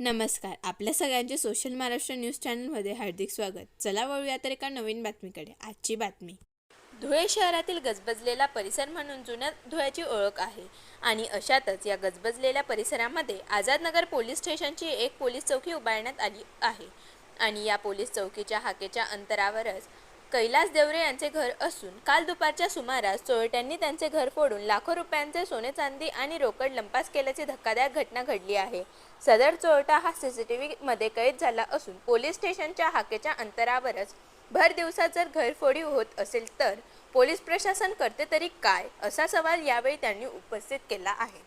नमस्कार. आपल्या सगळ्यांचे सोशल महाराष्ट्र न्यूज चॅनलमध्ये हार्दिक स्वागत. चला वळूया तर एका नवीन बातमीकडे. आजची बातमी. धुळे शहरातील गजबजलेला परिसर म्हणून जुन्या धुळ्याची ओळख आहे. आणि अशातच या गजबजलेल्या परिसरामध्ये आझादनगर पोलीस स्टेशनची एक पोलीस चौकी उभारण्यात आली आहे. आणि या पोलीस चौकीच्या हाकेच्या अंतरावरच कैलास देवरे यांचे घर असून काल दुपारच्या सुमारास चोरट्यांनी त्यांचे घर फोडून लाखो रुपयांचे सोने चांदी आणि रोकड लंपास केल्याची धक्कादायक घटना घडली आहे. सदर चोरटा हा सीसीटीव्ही मध्ये कैद झाला असून पोलीस स्टेशनच्या हाकेच्या अंतरावरच भर दिवसात जर घरफोडी होत असेल तर पोलीस प्रशासन करते तरी काय असा सवाल यावेळी त्यांनी उपस्थित केला आहे.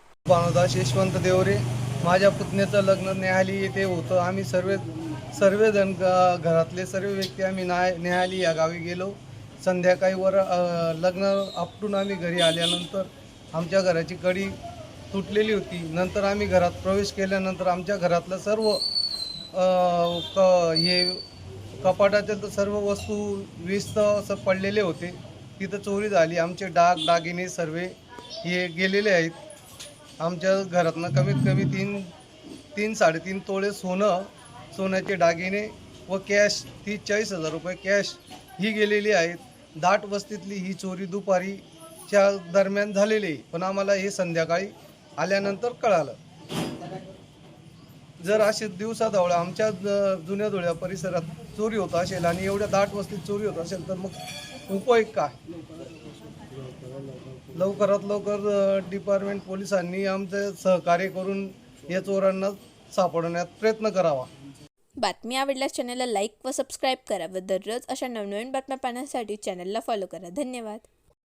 यशवंत देवरे माझ्या पुतण्याचं लग्न न्यायाली येथे होतं. आम्ही सर्व सर्वजण घरातले सर्व व्यक्ती आम्ही नाय न्यायाली या गावी गेलो. संध्याकाळी वर लग्न आपटून आम्ही घरी आल्यानंतर आमच्या घराची कडी तुटलेली होती. नंतर आम्ही घरात प्रवेश केल्यानंतर आमच्या घरातलं सर्व क हे कपाटातील तर सर्व वस्तू विस्त असं पडलेले होते. तिथं चोरी झाली. आमचे डाग दागिने सर्व हे गेलेले आहेत. आमच्या घरातनं कमीत कमी तीन तीन साडेतीन तोळे सोनं सोन्याचे दागिने व कॅश ती चाळीस हजार रुपये कॅश ही गेलेली आहेत. दाट वस्तीतली ही चोरी दुपारीच्या दरम्यान झालेली आहे पण आम्हाला हे संध्याकाळी आल्यानंतर कळालं. जर असे दिवसाढवळ्या आमच्या ज- जुन्या धुळ्या परिसरात चोरी होत असेल आणि एवढ्या दाट वस्तीत चोरी होत असेल तर मग उपयोग काय? लवकरात लवकर डिपार्टमेंट पोलिसांनी आमचे सहकार्य करून या चोरांना सापडण्यात प्रयत्न करावा. बातमी आवडल्यास चॅनलला लाईक व सबस्क्राईब करा व दररोज अशा नवनवीन बातम्या पाहण्यासाठी चॅनलला फॉलो करा. धन्यवाद.